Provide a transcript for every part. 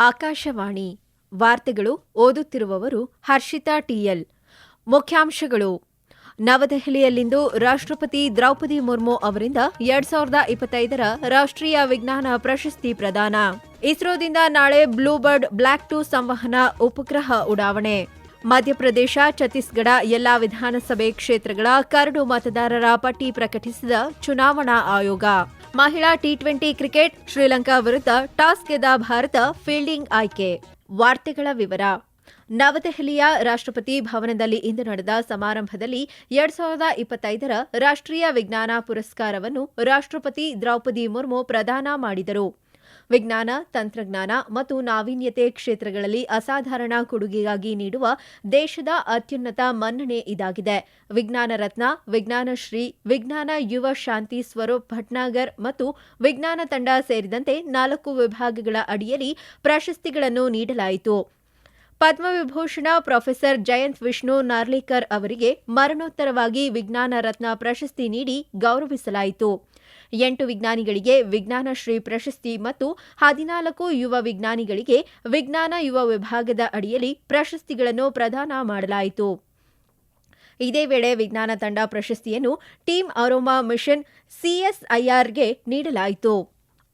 ಆಕಾಶವಾಣಿ ವಾರ್ತೆಗಳು ಓದುತ್ತಿರುವವರು ಹರ್ಷಿತಾ ಟಿಎಲ್. ಮುಖ್ಯಾಂಶಗಳು. ನವದೆಹಲಿಯಲ್ಲಿಂದು ರಾಷ್ಟ್ರಪತಿ ದ್ರೌಪದಿ ಮುರ್ಮು ಅವರಿಂದ ಎರಡ್ ಸಾವಿರದ ಇಪ್ಪತ್ತೈದರ ರಾಷ್ಟ್ರೀಯ ವಿಜ್ಞಾನ ಪ್ರಶಸ್ತಿ ಪ್ರದಾನ. ಇಸ್ರೋದಿಂದ ನಾಳೆ ಬ್ಲೂಬರ್ಡ್ ಬ್ಲ್ಯಾಕ್ ಟೂ ಸಂವಹನ ಉಪಗ್ರಹ ಉಡಾವಣೆ. ಮಧ್ಯಪ್ರದೇಶ, ಛತ್ತೀಸ್ಗಢ ಎಲ್ಲಾ ವಿಧಾನಸಭೆ ಕ್ಷೇತ್ರಗಳ ಕರಡು ಮತದಾರರ ಪಟ್ಟಿ ಪ್ರಕಟಿಸಿದ ಚುನಾವಣಾ ಆಯೋಗ. ಮಹಿಳಾ ಟಿ ಟ್ವೆಂಟಿ ಕ್ರಿಕೆಟ್ ಶ್ರೀಲಂಕಾ ವಿರುದ್ಧ ಟಾಸ್ ಗೆದ್ದ ಭಾರತ ಫೀಲ್ಡಿಂಗ್ ಆಯ್ಕೆ. ವಾರ್ತೆಗಳ ವಿವರ. ನವದೆಹಲಿಯ ರಾಷ್ಟ್ರಪತಿ ಭವನದಲ್ಲಿ ಇಂದು ನಡೆದ ಸಮಾರಂಭದಲ್ಲಿ ಎರಡ್ ಸಾವಿರದ ಇಪ್ಪತ್ತೈದರ ರಾಷ್ಟ್ರೀಯ ವಿಜ್ಞಾನ ಪುರಸ್ಕಾರವನ್ನು ರಾಷ್ಟ್ರಪತಿ ದ್ರೌಪದಿ ಮುರ್ಮು ಪ್ರದಾನ ಮಾಡಿದರು. ವಿಜ್ಞಾನ, ತಂತ್ರಜ್ಞಾನ ಮತ್ತು ನಾವೀನ್ಯತೆ ಕ್ಷೇತ್ರಗಳಲ್ಲಿ ಅಸಾಧಾರಣ ಕೊಡುಗೆಗಾಗಿ ನೀಡುವ ದೇಶದ ಅತ್ಯುನ್ನತ ಮನ್ನಣೆ ಇದಾಗಿದೆ. ವಿಜ್ಞಾನ ರತ್ನ, ವಿಜ್ಞಾನ ಶ್ರೀ, ವಿಜ್ಞಾನ ಯುವ ಶಾಂತಿ ಸ್ವರೂಪ್ ಭಟ್ನಾಗರ್ ಮತ್ತು ವಿಜ್ಞಾನ ತಂಡ ಸೇರಿದಂತೆ ನಾಲ್ಕು ವಿಭಾಗಗಳ ಅಡಿಯಲ್ಲಿ ಪ್ರಶಸ್ತಿಗಳನ್ನು ನೀಡಲಾಯಿತು. ಪದ್ಮವಿಭೂಷಣ ಪ್ರೊಫೆಸರ್ ಜಯಂತ್ ವಿಷ್ಣು ನಾರ್ಲಿಕರ್ ಅವರಿಗೆ ಮರಣೋತ್ತರವಾಗಿ ವಿಜ್ಞಾನ ರತ್ನ ಪ್ರಶಸ್ತಿ ನೀಡಿ ಗೌರವಿಸಲಾಯಿತು. ಎಂಟು ವಿಜ್ಞಾನಿಗಳಿಗೆ ವಿಜ್ಞಾನ ಶ್ರೀ ಪ್ರಶಸ್ತಿ ಮತ್ತು ಹದಿನಾಲ್ಕು ಯುವ ವಿಜ್ಞಾನಿಗಳಿಗೆ ವಿಜ್ಞಾನ ಯುವ ವಿಭಾಗದ ಅಡಿಯಲ್ಲಿ ಪ್ರಶಸ್ತಿಗಳನ್ನು ಪ್ರದಾನ ಮಾಡಲಾಯಿತು. ಇದೇ ವೇಳೆ ವಿಜ್ಞಾನ ತಂಡ ಪ್ರಶಸ್ತಿಯನ್ನು ಟೀಮ್ ಅರೋಮಾ ಮಿಷನ್ ಸಿಎಸ್ಐಆರ್ಗೆ ನೀಡಲಾಯಿತು.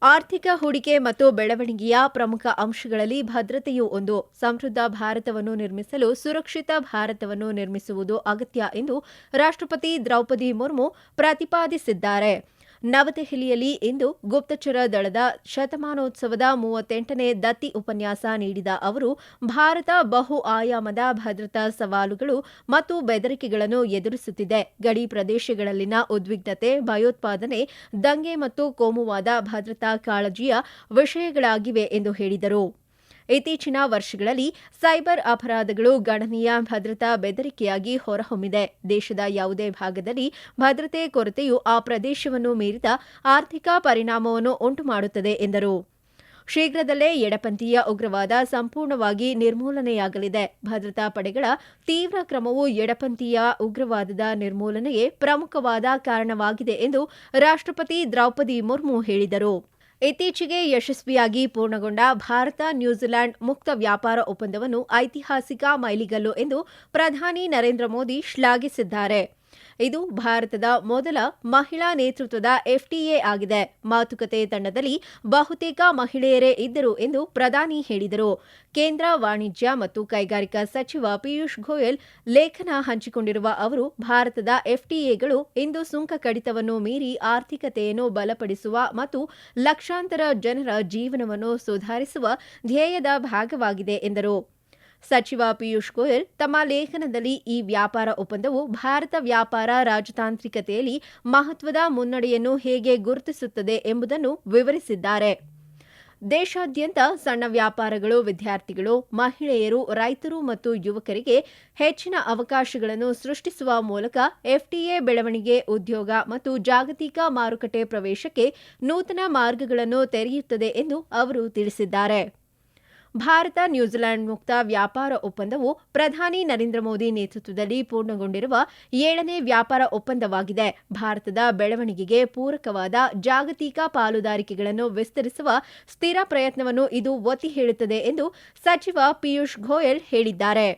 ಆರ್ಥಿಕ ಹೂಡಿಕೆ ಮತ್ತು ಬೆಳವಣಿಗೆಯ ಪ್ರಮುಖ ಅಂಶಗಳಲ್ಲಿ ಭದ್ರತೆಯೂ ಒಂದು. ಸಮೃದ್ಧ ಭಾರತವನ್ನು ನಿರ್ಮಿಸಲು ಸುರಕ್ಷಿತ ಭಾರತವನ್ನು ನಿರ್ಮಿಸುವುದು ಅಗತ್ಯ ಎಂದು ರಾಷ್ಟ್ರಪತಿ ದ್ರೌಪದಿ ಮುರ್ಮು ಪ್ರತಿಪಾದಿಸಿದ್ದಾರೆ. ನವದೆಹಲಿಯಲ್ಲಿ ಇಂದು ಗುಪ್ತಚರ ದಳದ ಶತಮಾನೋತ್ಸವದ ಮೂವತ್ತೆಂಟನೇ ದತ್ತಿ ಉಪನ್ಯಾಸ ನೀಡಿದ ಅವರು, ಭಾರತ ಬಹು ಆಯಾಮದ ಭದ್ರತಾ ಸವಾಲುಗಳು ಮತ್ತು ಬೆದರಿಕೆಗಳನ್ನು ಎದುರಿಸುತ್ತಿದೆ. ಗಡಿ ಪ್ರದೇಶಗಳಲ್ಲಿನ ಉದ್ವಿಗ್ನತೆ, ಭಯೋತ್ಪಾದನೆ, ದಂಗೆ ಮತ್ತು ಕೋಮುವಾದ ಭದ್ರತಾ ಕಾಳಜಿಯ ವಿಷಯಗಳಾಗಿವೆ ಎಂದು ಹೇಳಿದರು. ಇತ್ತೀಚಿನ ವರ್ಷಗಳಲ್ಲಿ ಸೈಬರ್ ಅಪರಾಧಗಳು ಗಣನೀಯ ಭದ್ರತಾ ಬೆದರಿಕೆಯಾಗಿ ಹೊರಹೊಮ್ಮಿದೆ. ದೇಶದ ಯಾವುದೇ ಭಾಗದಲ್ಲಿ ಭದ್ರತೆ ಕೊರತೆಯು ಆ ಪ್ರದೇಶವನ್ನು ಮೀರಿದ ಆರ್ಥಿಕ ಪರಿಣಾಮವನ್ನು ಉಂಟುಮಾಡುತ್ತದೆ ಎಂದರು. ಶೀಘ್ರದಲ್ಲೇ ಎಡಪಂಥೀಯ ಉಗ್ರವಾದ ಸಂಪೂರ್ಣವಾಗಿ ನಿರ್ಮೂಲನೆಯಾಗಲಿದೆ. ಭದ್ರತಾ ಪಡೆಗಳ ತೀವ್ರ ಕ್ರಮವು ಎಡಪಂಥೀಯ ಉಗ್ರವಾದದ ನಿರ್ಮೂಲನೆಗೆ ಪ್ರಮುಖವಾದ ಕಾರಣವಾಗಿದೆ ಎಂದು ರಾಷ್ಟ್ರಪತಿ ದ್ರೌಪದಿ ಮುರ್ಮು ಹೇಳಿದರು. ಇತ್ತೀಚೆಗೆ ಯಶಸ್ವಿಯಾಗಿ ಪೂರ್ಣಗೊಂಡ ಭಾರತ ನ್ಯೂಜಿಲೆಂಡ್ ಮುಕ್ತ ವ್ಯಾಪಾರ ಒಪ್ಪಂದವನ್ನು ಐತಿಹಾಸಿಕ ಮೈಲಿಗಲ್ಲು ಎಂದು ಪ್ರಧಾನಿ ನರೇಂದ್ರ ಮೋದಿ ಶ್ಲಾಘಿಸಿದ್ದಾರೆ. ಇದು ಭಾರತದ ಮೊದಲ ಮಹಿಳಾ ನೇತೃತ್ವದ ಎಫ್ಟಿಎ ಆಗಿದೆ. ಮಾತುಕತೆ ತಂಡದಲ್ಲಿ ಬಹುತೇಕ ಮಹಿಳೆಯರೇ ಇದ್ದರು ಎಂದು ಪ್ರಧಾನಿ ಹೇಳಿದರು. ಕೇಂದ್ರ ವಾಣಿಜ್ಯ ಮತ್ತು ಕೈಗಾರಿಕಾ ಸಚಿವ ಪಿಯೂಷ್ ಗೋಯಲ್ ಲೇಖನ ಹಂಚಿಕೊಂಡಿರುವ ಅವರು, ಭಾರತದ ಎಫ್ಟಿಎಗಳು ಇಂದು ಸುಂಕ ಕಡಿತವನ್ನು ಮೀರಿ ಆರ್ಥಿಕತೆಯನ್ನು ಬಲಪಡಿಸುವ ಮತ್ತು ಲಕ್ಷಾಂತರ ಜನರ ಜೀವನವನ್ನು ಸುಧಾರಿಸುವ ಧ್ಯೇಯದ ಭಾಗವಾಗಿದೆ ಎಂದರು. ಸಚಿವ ಪಿಯೂಷ್ ಗೋಯಲ್, ತಮ್ಮ ಲೇಖನದಲ್ಲಿ ಈ ವ್ಯಾಪಾರ ಒಪ್ಪಂದವು ಭಾರತ ವ್ಯಾಪಾರ ರಾಜತಾಂತ್ರಿಕತೆಯಲ್ಲಿ ಮಹತ್ವದ ಮುನ್ನಡೆಯನ್ನು ಹೇಗೆ ಗುರುತಿಸುತ್ತದೆ ಎಂಬುದನ್ನು ವಿವರಿಸಿದ್ದಾರೆ. ದೇಶಾದ್ಯಂತ ಸಣ್ಣ ವ್ಯಾಪಾರಗಳು, ವಿದ್ಯಾರ್ಥಿಗಳು, ಮಹಿಳೆಯರು, ರೈತರು ಮತ್ತು ಯುವಕರಿಗೆ ಹೆಚ್ಚಿನ ಅವಕಾಶಗಳನ್ನು ಸೃಷ್ಟಿಸುವ ಮೂಲಕ ಎಫ್ಟಿಎ ಬೆಳವಣಿಗೆ, ಉದ್ಯೋಗ ಮತ್ತು ಜಾಗತಿಕ ಮಾರುಕಟ್ಟೆ ಪ್ರವೇಶಕ್ಕೆ ನೂತನ ಮಾರ್ಗಗಳನ್ನು ತೆರೆಯುತ್ತದೆ ಎಂದು ಅವರು ತಿಳಿಸಿದ್ದಾರೆ. ಭಾರತ ನ್ಯೂಜಿಲೆಂಡ್ ಮುಕ್ತ ವ್ಯಾಪಾರ ಒಪ್ಪಂದವು ಪ್ರಧಾನಿ ನರೇಂದ್ರ ಮೋದಿ ನೇತೃತ್ವದಲ್ಲಿ ಪೂರ್ಣಗೊಂಡಿರುವ ಏಳನೇ ವ್ಯಾಪಾರ ಒಪ್ಪಂದವಾಗಿದೆ. ಭಾರತದ ಬೆಳವಣಿಗೆಗೆ ಪೂರಕವಾದ ಜಾಗತಿಕ ಪಾಲುದಾರಿಕೆಗಳನ್ನು ವಿಸ್ತರಿಸುವ ಸ್ಥಿರ ಪ್ರಯತ್ನವನ್ನು ಇದು ಒತ್ತಿ ಹೇಳುತ್ತದೆ ಎಂದು ಸಚಿವ ಪಿಯೂಷ್ ಗೋಯಲ್ ಹೇಳಿದ್ದಾರೆ.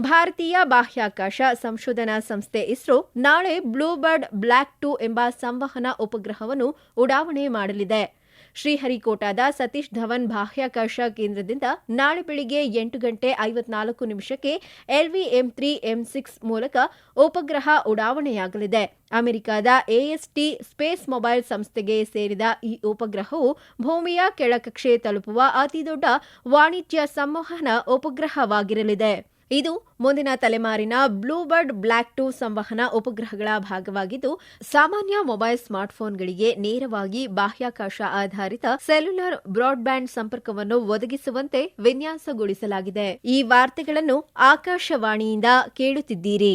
ಭಾರತೀಯ ಬಾಹ್ಯಾಕಾಶ ಸಂಶೋಧನಾ ಸಂಸ್ಥೆ ಇಸ್ರೋ ನಾಳೆ ಬ್ಲೂಬರ್ಡ್ ಬ್ಲ್ಯಾಕ್ ಟು ಎಂಬ ಸಂವಹನ ಉಪಗ್ರಹವನ್ನು ಉಡಾವಣೆ ಮಾಡಲಿದೆ. ಶ್ರೀಹರಿಕೋಟಾದ ಸತೀಶ್ ಧವನ್ ಬಾಹ್ಯಾಕಾಶ ಕೇಂದ್ರದಿಂದ ನಾಳೆ ಬೆಳಿಗ್ಗೆ ಎಂಟು ಗಂಟೆ ಐವತ್ನಾಲ್ಕು ನಿಮಿಷಕ್ಕೆ ಎಲ್ವಿಎಂ ತ್ರೀ, ಎಂ ಸಿಕ್ಸ್ ಮೂಲಕ ಉಪಗ್ರಹ ಉಡಾವಣೆಯಾಗಲಿದೆ. ಅಮೆರಿಕದ ಎಎಸ್ಟಿ ಸ್ಪೇಸ್ ಮೊಬೈಲ್ ಸಂಸ್ಥೆಗೆ ಸೇರಿದ ಈ ಉಪಗ್ರಹವು ಭೂಮಿಯ ಕೆಳಕಕ್ಷೆ ತಲುಪುವ ಅತಿದೊಡ್ಡ ವಾಣಿಜ್ಯ ಸಂವಹನ ಉಪಗ್ರಹವಾಗಿರಲಿದೆ. ಇದು ಮುಂದಿನ ತಲೆಮಾರಿನ ಬ್ಲೂಬರ್ಡ್ ಬ್ಲ್ಯಾಕ್ ಟೂ ಸಂವಹನ ಉಪಗ್ರಹಗಳ ಭಾಗವಾಗಿದ್ದು, ಸಾಮಾನ್ಯ ಮೊಬೈಲ್ ಸ್ಮಾರ್ಟ್ಫೋನ್ಗಳಿಗೆ ನೇರವಾಗಿ ಬಾಹ್ಯಾಕಾಶ ಆಧಾರಿತ ಸೆಲ್ಯುಲರ್ ಬ್ರಾಡ್ಬ್ಯಾಂಡ್ ಸಂಪರ್ಕವನ್ನು ಒದಗಿಸುವಂತೆ ವಿನ್ಯಾಸಗೊಳಿಸಲಾಗಿದೆ. ಈ ವಾರ್ತೆಗಳನ್ನು ಆಕಾಶವಾಣಿಯಿಂದ ಕೇಳುತ್ತಿದ್ದೀರಿ.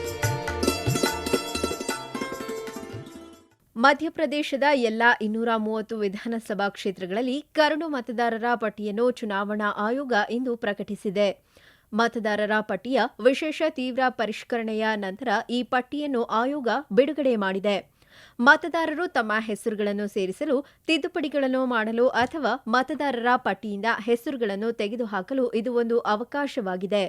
ಮಧ್ಯಪ್ರದೇಶದ ಎಲ್ಲಾ ಇನ್ನೂರ ಮೂವತ್ತು ವಿಧಾನಸಭಾ ಕ್ಷೇತ್ರಗಳಲ್ಲಿ ಕರಡು ಮತದಾರರ ಪಟ್ಟಿಯನ್ನು ಚುನಾವಣಾ ಆಯೋಗ ಇಂದು ಪ್ರಕಟಿಸಿದೆ. ಮತದಾರರ ಪಟ್ಟಿಯ ವಿಶೇಷ ತೀವ್ರ ಪರಿಷ್ಕರಣೆಯ ನಂತರ ಈ ಪಟ್ಟಿಯನ್ನು ಆಯೋಗ ಬಿಡುಗಡೆ ಮಾಡಿದೆ. ಮತದಾರರು ತಮ್ಮ ಹೆಸರುಗಳನ್ನು ಸೇರಿಸಲು, ತಿದ್ದುಪಡಿಗಳನ್ನು ಮಾಡಲು ಅಥವಾ ಮತದಾರರ ಪಟ್ಟಿಯಿಂದ ಹೆಸರುಗಳನ್ನು ತೆಗೆದುಹಾಕಲು ಇದು ಒಂದು ಅವಕಾಶವಾಗಿದೆ.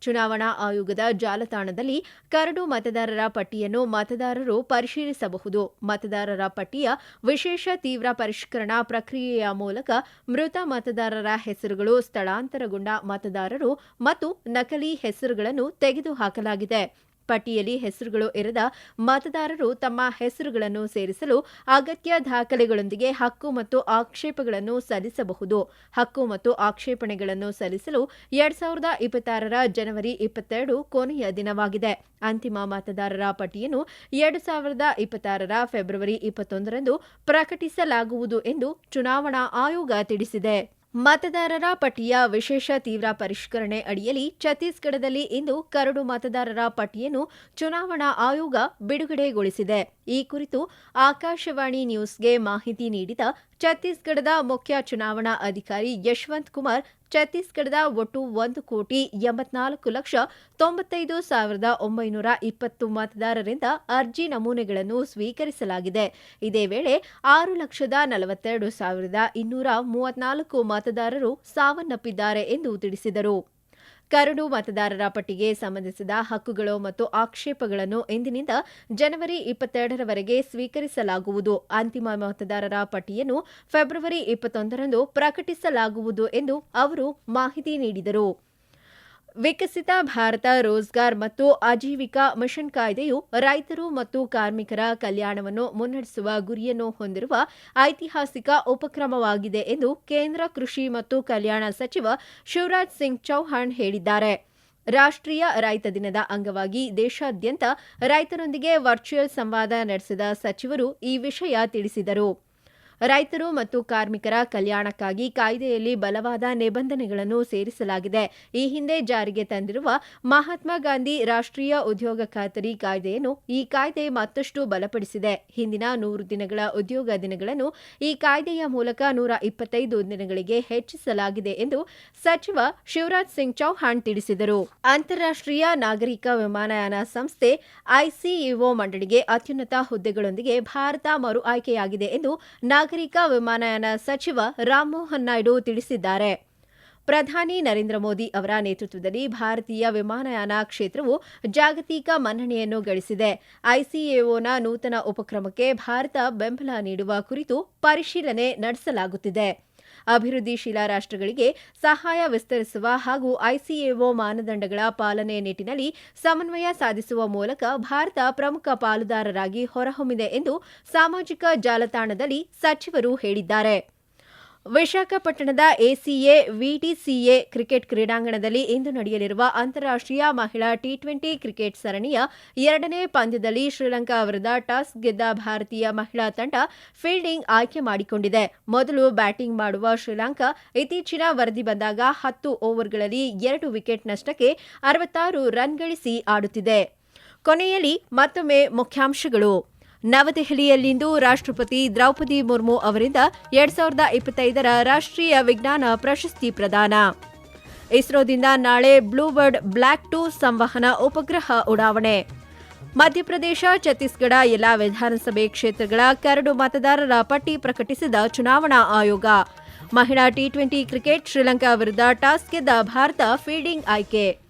ಚುನಾವಣಾ ಆಯೋಗದ ಜಾಲತಾಣದಲ್ಲಿ ಕರಡು ಮತದಾರರ ಪಟ್ಟಿಯನ್ನು ಮತದಾರರು ಪರಿಶೀಲಿಸಬಹುದು. ಮತದಾರರ ಪಟ್ಟಿಯ ವಿಶೇಷ ತೀವ್ರ ಪರಿಷ್ಕರಣಾ ಪ್ರಕ್ರಿಯೆಯ ಮೂಲಕ ಮೃತ ಮತದಾರರ ಹೆಸರುಗಳು ಸ್ಥಳಾಂತರಗೊಂಡ ಮತದಾರರು ಮತ್ತು ನಕಲಿ ಹೆಸರುಗಳನ್ನು ತೆಗೆದುಹಾಕಲಾಗಿದೆ. ಪಟ್ಟಿಯಲ್ಲಿ ಹೆಸರುಗಳು ಇರದ ಮತದಾರರು ತಮ್ಮ ಹೆಸರುಗಳನ್ನು ಸೇರಿಸಲು ಅಗತ್ಯ ದಾಖಲೆಗಳೊಂದಿಗೆ ಹಕ್ಕು ಮತ್ತು ಆಕ್ಷೇಪಗಳನ್ನು ಸಲ್ಲಿಸಬಹುದು. ಹಕ್ಕು ಮತ್ತು ಆಕ್ಷೇಪಣೆಗಳನ್ನು ಸಲ್ಲಿಸಲು ಎರಡ್ ಸಾವಿರದ ಇಪ್ಪತ್ತಾರರ ಜನವರಿ ಇಪ್ಪತ್ತೆರಡು ಕೊನೆಯ ದಿನವಾಗಿದೆ. ಅಂತಿಮ ಮತದಾರರ ಪಟ್ಟಿಯನ್ನು ಎರಡ್ ಸಾವಿರದ ಇಪ್ಪತ್ತಾರರ ಫೆಬ್ರವರಿ ಇಪ್ಪತ್ತೊಂದರಂದು ಪ್ರಕಟಿಸಲಾಗುವುದು ಎಂದು ಚುನಾವಣಾ ಆಯೋಗ ತಿಳಿಸಿದೆ. ಮತದಾರರ ಪಟ್ಟಿಯ ವಿಶೇಷ ತೀವ್ರ ಪರಿಷ್ಕರಣೆ ಅಡಿಯಲ್ಲಿ ಛತ್ತೀಸ್ಗಢದಲ್ಲಿ ಇಂದು ಕರಡು ಮತದಾರರ ಪಟ್ಟಿಯನ್ನು ಚುನಾವಣಾ ಆಯೋಗ ಬಿಡುಗಡೆಗೊಳಿಸಿದೆ. ಈ ಕುರಿತು ಆಕಾಶವಾಣಿ ನ್ಯೂಸ್ಗೆ ಮಾಹಿತಿ ನೀಡಿದ ಛತ್ತೀಸ್ಗಢದ ಮುಖ್ಯ ಚುನಾವಣಾ ಅಧಿಕಾರಿ ಯಶವಂತ್ ಕುಮಾರ್ ಛತ್ತೀಸ್ಗಢದ ಒಟ್ಟು ಒಂದು ಕೋಟಿ ಎಂಬತ್ನಾಲ್ಕು ಲಕ್ಷ ತೊಂಬತ್ತೈದು ಸಾವಿರದ ಒಂಬೈನೂರ ಇಪ್ಪತ್ತು ಮತದಾರರಿಂದ ಅರ್ಜಿ ನಮೂನೆಗಳನ್ನು ಸ್ವೀಕರಿಸಲಾಗಿದೆ. ಇದೇ ವೇಳೆ ಆರು ಲಕ್ಷದ ನಲವತ್ತೆರಡು ಸಾವಿರದ ಇನ್ನೂರ ಮೂವತ್ನಾಲ್ಕು ಮತದಾರರು ಸಾವನ್ನಪ್ಪಿದ್ದಾರೆ ಎಂದು ತಿಳಿಸಿದರು. ಕರಡು ಮತದಾರರ ಪಟ್ಟಿಗೆ ಸಂಬಂಧಿಸಿದ ಹಕ್ಕುಗಳು ಮತ್ತು ಆಕ್ಷೇಪಗಳನ್ನು ಇಂದಿನಿಂದ ಜನವರಿ ಇಪ್ಪತ್ತೆರಡರವರೆಗೆ ಸ್ವೀಕರಿಸಲಾಗುವುದು. ಅಂತಿಮ ಮತದಾರರ ಪಟ್ಟಿಯನ್ನು ಫೆಬ್ರವರಿ ಇಪ್ಪತ್ತೊಂದರಂದು ಪ್ರಕಟಿಸಲಾಗುವುದು ಎಂದು ಅವರು ಮಾಹಿತಿ ನೀಡಿದರು. ವಿಕಸಿತ ಭಾರತ, ರೋಜ್ಗಾರ್ ಮತ್ತು ಆಜೀವಿಕಾ ಮಿಷನ್ ಕಾಯ್ದೆಯು ರೈತರು ಮತ್ತು ಕಾರ್ಮಿಕರ ಕಲ್ಯಾಣವನ್ನು ಮುನ್ನಡೆಸುವ ಗುರಿಯನ್ನು ಹೊಂದಿರುವ ಐತಿಹಾಸಿಕ ಉಪಕ್ರಮವಾಗಿದೆ ಎಂದು ಕೇಂದ್ರ ಕೃಷಿ ಮತ್ತು ಕಲ್ಯಾಣ ಸಚಿವ ಶಿವರಾಜ್ ಸಿಂಗ್ ಚೌಹಾಣ್ ಹೇಳಿದ್ದಾರೆ. ರಾಷ್ಟ್ರೀಯ ರೈತ ದಿನದ ಅಂಗವಾಗಿ ದೇಶಾದ್ಯಂತ ರೈತರೊಂದಿಗೆ ವರ್ಚುವಲ್ ಸಂವಾದ ನಡೆಸಿದ ಸಚಿವರು ಈ ವಿಷಯ ತಿಳಿಸಿದರು. ರೈತರು ಮತ್ತು ಕಾರ್ಮಿಕರ ಕಲ್ಯಾಣಕ್ಕಾಗಿ ಕಾಯ್ದೆಯಲ್ಲಿ ಬಲವಾದ ನಿಬಂಧನೆಗಳನ್ನು ಸೇರಿಸಲಾಗಿದೆ. ಈ ಹಿಂದೆ ಜಾರಿಗೆ ತಂದಿರುವ ಮಹಾತ್ಮ ಗಾಂಧಿ ರಾಷ್ಟ್ರೀಯ ಉದ್ಯೋಗ ಖಾತರಿ ಕಾಯ್ದೆಯನ್ನು ಈ ಕಾಯ್ದೆ ಮತ್ತಷ್ಟು ಬಲಪಡಿಸಿದೆ. ಹಿಂದಿನ ನೂರು ದಿನಗಳ ಉದ್ಯೋಗ ದಿನಗಳನ್ನು ಈ ಕಾಯ್ದೆಯ ಮೂಲಕ ನೂರ ಇಪ್ಪತ್ತೈದು ದಿನಗಳಿಗೆ ಹೆಚ್ಚಿಸಲಾಗಿದೆ ಎಂದು ಸಚಿವ ಶಿವರಾಜ್ ಸಿಂಗ್ ಚೌಹಾಣ್ ತಿಳಿಸಿದರು. ಅಂತಾರಾಷ್ಟ್ರೀಯ ನಾಗರಿಕ ವಿಮಾನಯಾನ ಸಂಸ್ಥೆ ಐಸಿಇಒ ಮಂಡಳಿಗೆ ಅತ್ಯುನ್ನತ ಹುದ್ದೆಗಳೊಂದಿಗೆ ಭಾರತ ಮರು ಆಯ್ಕೆಯಾಗಿದೆ ಎಂದು ನಾಗರಿಕ ವಿಮಾನಯಾನ ಸಚಿವ ರಾಮಮೋಹನ್ ನಾಯ್ಡು ತಿಳಿಸಿದ್ದಾರೆ. ಪ್ರಧಾನಿ ನರೇಂದ್ರ ಮೋದಿ ಅವರ ನೇತೃತ್ವದಲ್ಲಿ ಭಾರತೀಯ ವಿಮಾನಯಾನ ಕ್ಷೇತ್ರವು ಜಾಗತಿಕ ಮನ್ನಣೆಯನ್ನು ಗಳಿಸಿದೆ. ಐಸಿಎಒನ ನೂತನ ಉಪಕ್ರಮಕ್ಕೆ ಭಾರತ ಬೆಂಬಲ ನೀಡುವ ಕುರಿತು ಪರಿಶೀಲನೆ ನಡೆಸಲಾಗುತ್ತಿದೆ. ಅಭಿವೃದ್ಧಿಶೀಲ ರಾಷ್ಟ್ರಗಳಿಗೆ ಸಹಾಯ ವಿಸ್ತರಿಸುವ ಹಾಗೂ ಐಸಿಎಒ ಮಾನದಂಡಗಳ ಪಾಲನೆ ನಿಟ್ಟಿನಲ್ಲಿ ಸಮನ್ವಯ ಸಾಧಿಸುವ ಮೂಲಕ ಭಾರತ ಪ್ರಮುಖ ಪಾಲುದಾರರಾಗಿ ಹೊರಹೊಮ್ಮಿದೆ ಎಂದು ಸಾಮಾಜಿಕ ಜಾಲತಾಣದಲ್ಲಿ ಸಚಿವರು ಹೇಳಿದ್ದಾರೆ. ವಿಶಾಖಪಟ್ಟಣದ ಎಸಿಎ, ವಿಟಿಸಿಎ ಕ್ರಿಕೆಟ್ ಕ್ರೀಡಾಂಗಣದಲ್ಲಿ ಇಂದು ನಡೆಯಲಿರುವ ಅಂತಾರಾಷ್ಟ್ರೀಯ ಮಹಿಳಾ ಟಿ ಟ್ವೆಂಟಿ ಕ್ರಿಕೆಟ್ ಸರಣಿಯ ಎರಡನೇ ಪಂದ್ಯದಲ್ಲಿ ಶ್ರೀಲಂಕಾ ವಿರುದ್ಧ ಟಾಸ್ ಗೆದ್ದ ಭಾರತೀಯ ಮಹಿಳಾ ತಂಡ ಫೀಲ್ಡಿಂಗ್ ಆಯ್ಕೆ ಮಾಡಿಕೊಂಡಿದೆ. ಮೊದಲು ಬ್ಯಾಟಿಂಗ್ ಮಾಡುವ ಶ್ರೀಲಂಕಾ ಇತ್ತೀಚಿನ ವರದಿ ಬಂದಾಗ ಹತ್ತು ಓವರ್ಗಳಲ್ಲಿ ಎರಡು ವಿಕೆಟ್ ನಷ್ಟಕ್ಕೆ ಅರವತ್ತಾರು ರನ್ ಗಳಿಸಿ ಆಡುತ್ತಿದೆ. ಕೊನೆಯಲ್ಲಿ ಮತ್ತೊಮ್ಮೆ ಮುಖ್ಯಾಂಶಗಳು. ನವದೆಹಲಿಯಲ್ಲಿಂದು ರಾಷ್ಟ್ರಪತಿ ದ್ರೌಪದಿ ಮುರ್ಮು ಅವರಿಂದ ಎರಡ್ ಸಾವಿರದ ಇಪ್ಪತ್ತೈದರ ರಾಷ್ಟ್ರೀಯ ವಿಜ್ಞಾನ ಪ್ರಶಸ್ತಿ ಪ್ರದಾನ. ಇಸ್ರೋದಿಂದ ನಾಳೆ ಬ್ಲೂಬರ್ಡ್ ಬ್ಲ್ಯಾಕ್ ಟೂ ಸಂವಹನ ಉಪಗ್ರಹ ಉಡಾವಣೆ. ಮಧ್ಯಪ್ರದೇಶ, ಛತ್ತೀಸ್ಗಢ ಎಲ್ಲಾ ವಿಧಾನಸಭೆ ಕ್ಷೇತ್ರಗಳ ಕರಡು ಮತದಾರರ ಪಟ್ಟಿ ಪ್ರಕಟಿಸಿದ ಚುನಾವಣಾ ಆಯೋಗ. ಮಹಿಳಾ ಟಿ ಟ್ವೆಂಟಿ ಕ್ರಿಕೆಟ್ ಶ್ರೀಲಂಕಾ ವಿರುದ್ಧ ಟಾಸ್ ಗೆದ್ದ ಭಾರತ ಫೀಲ್ಡಿಂಗ್ ಆಯ್ಕೆ.